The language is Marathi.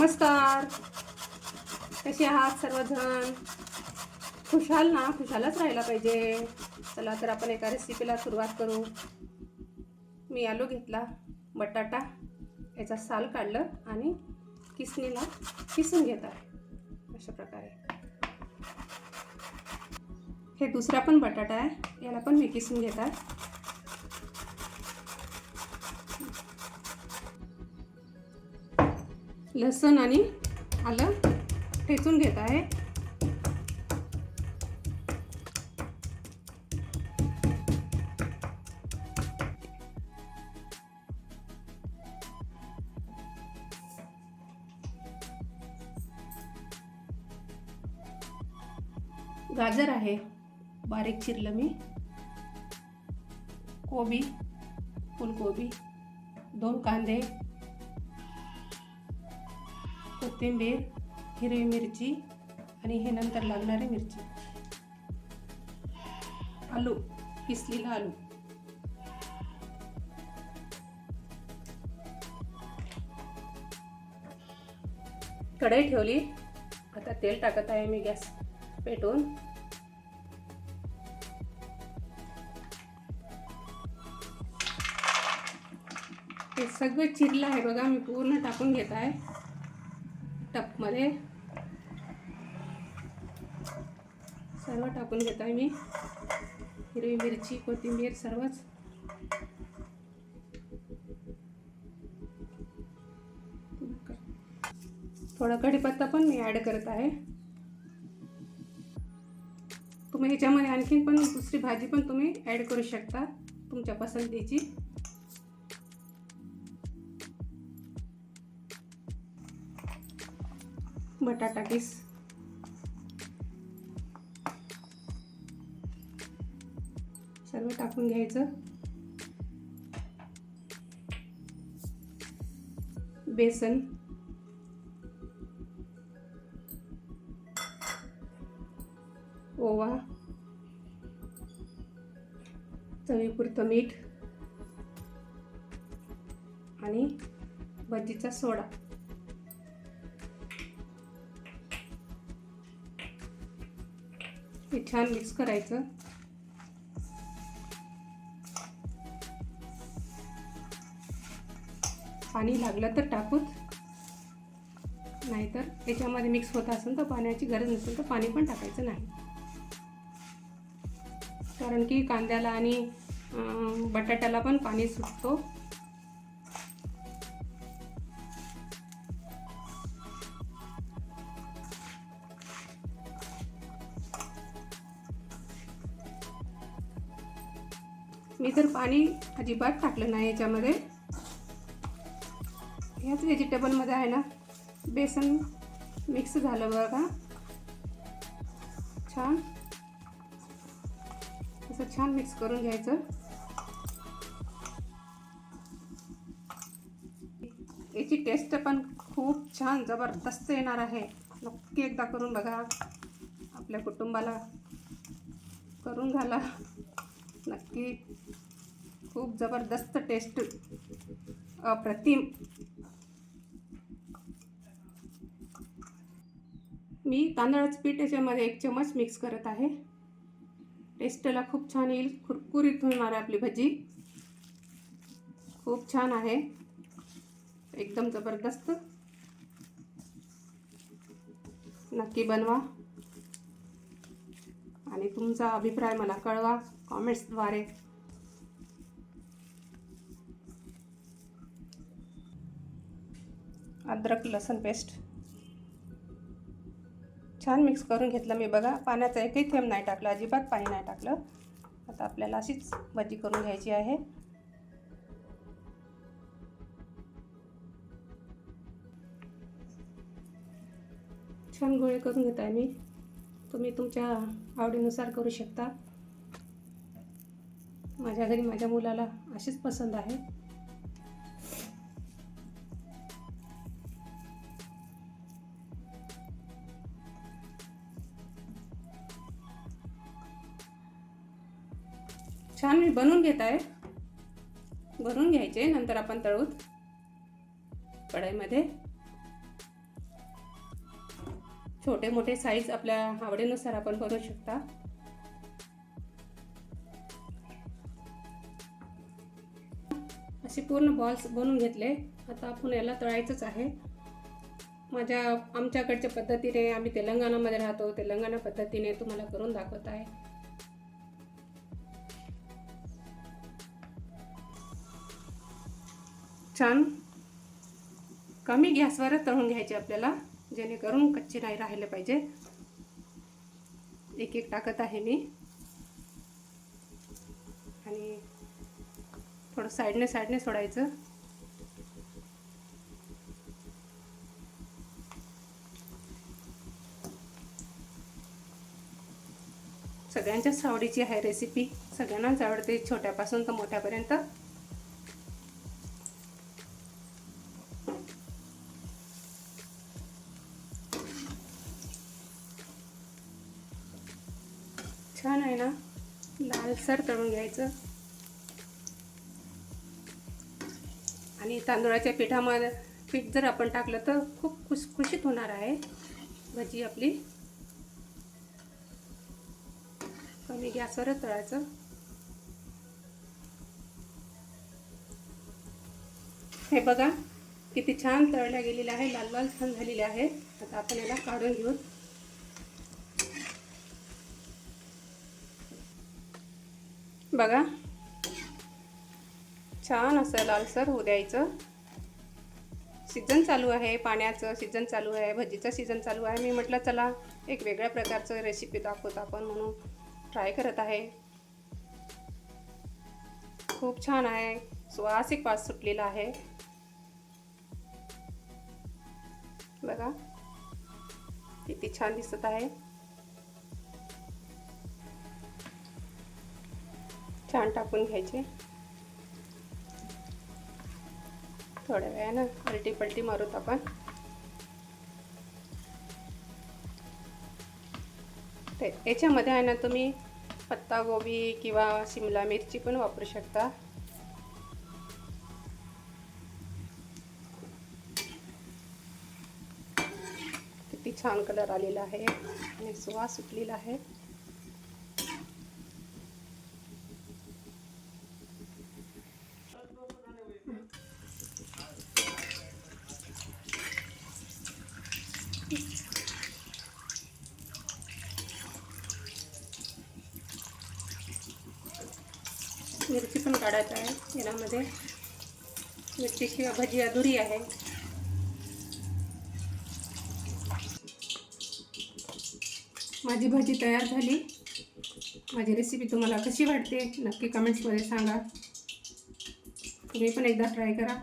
नमस्कार. कसे आहात सर्वजण? खुशाल ना? खुशालच राहायला पाहिजे. चला तर आपण एका रेसिपीला सुरुवात करू. मी आलू घेतला बटाटा याचा साल काढलं आणि किसणीला किसून घेतात अशा प्रकारे. हे दुसरा पण बटाटा आहे. याला पण मी किसून घेतात लसूण आणि आलं ठेचून घेत आहे. गाजर आहे. बारीक चिरलं मी. कोबी फुलकोबी दोन कांदे कोथिंबीर हिरवी मिरची आणि हे नंतर लागणारी मिरची. आलू किसलेला आलू. कढई ठेवली. आता तेल टाकत आहे मी गॅस पेटवून. हे सगळं चिरलं आहे बघा मी पूर्ण टाकून घेत आहे. टपमध्ये. सर्व टाकून घेत आहे मी. हिरवी मिरची कोथिंबीर सर्वच. थोडा कढीपत्ता पण मी ॲड करत आहे. तुम्ही ह्याच्यामध्ये आणखीन पण दुसरी भाजी पण तुम्ही ॲड करू शकता तुमच्या पसंतीची. बटाटा किस सर्व टाकून घ्यायचं. बेसन. ओवा. चवीपुरतं मीठ. आणि भजीचा सोडा. हे छान मिक्स करायचं. पाणी लागलं तर टाकूच नाहीतर त्याच्यामध्ये मिक्स होत असेल तर पाण्याची गरज नसेल तर पाणी पण टाकायचं नाही. कारण की कांद्याला आणि बटाट्याला पण पाणी सुटतो. मी तर पाणी अजिबात टाकलं नाही याच्यामध्ये. ह्याच व्हेजिटेबलमध्ये आहे ना बेसन मिक्स झालं बघा. छान. असं छान मिक्स करून घ्यायचं. याची टेस्ट पण खूप छान जबरदस्त येणार आहे. नक्की एकदा करून बघा. आपल्या कुटुंबाला करून घाला. नक्की खूप जबरदस्त टेस्ट अप्रतिम. मी तांदळाचं पीठ याच्यामध्ये एक चमच मिक्स करत आहे. टेस्टला खूप छान येईल. कुरकुरीत होणार आहे आपली भजी. खूप छान आहे. एकदम जबरदस्त. नक्की बनवा. आणि तुमचा अभिप्राय मला कळवा. कॉमेंट्सद्वारे अद्रक लसूण पेस्ट छान मिक्स करून घेतलं मी बघा. पाण्याचा एकही थेंब नाही टाकलं अजिबात पाणी नाही टाकलं. आता आपल्याला अशीच भजी करून घ्यायची आहे. छान गोळे करून घेत आहे मी. तुम्ही तुमच्या आवडीनुसार करू शकता. माझ्या घरी माझ्या मुलाला अशीच पसंत आहे. छान मी बनवून घेत आहे. भरून घ्यायचे नंतर आपण तळूत कढईमध्ये. छोटे मोठे साईज आपल्या आवडीनुसार आपण बनवू शकता. असे पूर्ण बॉल्स बनवून घेतले. आता आपण याला तळायचंच आहे. माझ्या आमच्याकडच्या पद्धतीने आम्ही तेलंगणामध्ये राहतो. तेलंगणा पद्धतीने तुम्हाला करून दाखवत आहे. छान कमी गॅसवर तळून घ्यायचे आपल्याला जेणेकरून कच्चे नाही राहिले पाहिजे. एक एक टाकत आहे मी. आणि थोडं साईडने साईडने सोडायचं. सगळ्यांच्याच आवडीची आहे रेसिपी सगळ्यांनाच आवडते छोट्यापासून तर मोठ्यापर्यंत. छान आहे ना? लालसर तळून घ्यायचं. आणि तांदूळाच्या पिठामध्ये पीठ जर आपण टाकलं तर खूप खुसखुशीत होणार आहे भजी आपली. कमी गॅसवरच तळायचं. हे बघा किती छान तळल्या गेलेल्या आहे लाल लाल छान झालेले आहे आता आपण याला काढून घेऊ. बघा. छान असं लालसर होऊ द्यायचं. सीझन चालू आहे पाण्याचं सीझन चालू आहे भजीचं सीझन चालू आहे. मी म्हटलं चला एक वेगळ्या प्रकारचं रेसिपी दाखवत आपण म्हणून ट्राय करत आहे. खूप छान आहे. सुवासिक वास सुटलेला आहे. बघा. किती छान दिसत आहे. छान टाकून घ्यायचे. थोड्या वेळानं पलटी पलटी मारूत आपण. ते याच्यामध्ये आहे ना तुम्ही पत्ता गोबी किंवा शिमला मिरची पण वापरू शकता. किती छान कलर आलेला आहे आणि सुवास सुटलेला आहे. मिरची पण काढायचं आहे. यामध्ये मिरचीशिवाय भजी अधुरी आहे. माझी भाजी तयार झाली. माझी रेसिपी तुम्हाला कशी वाटते नक्की कमेंट्समध्ये सांगा. तुम्ही पण एकदा ट्राय करा.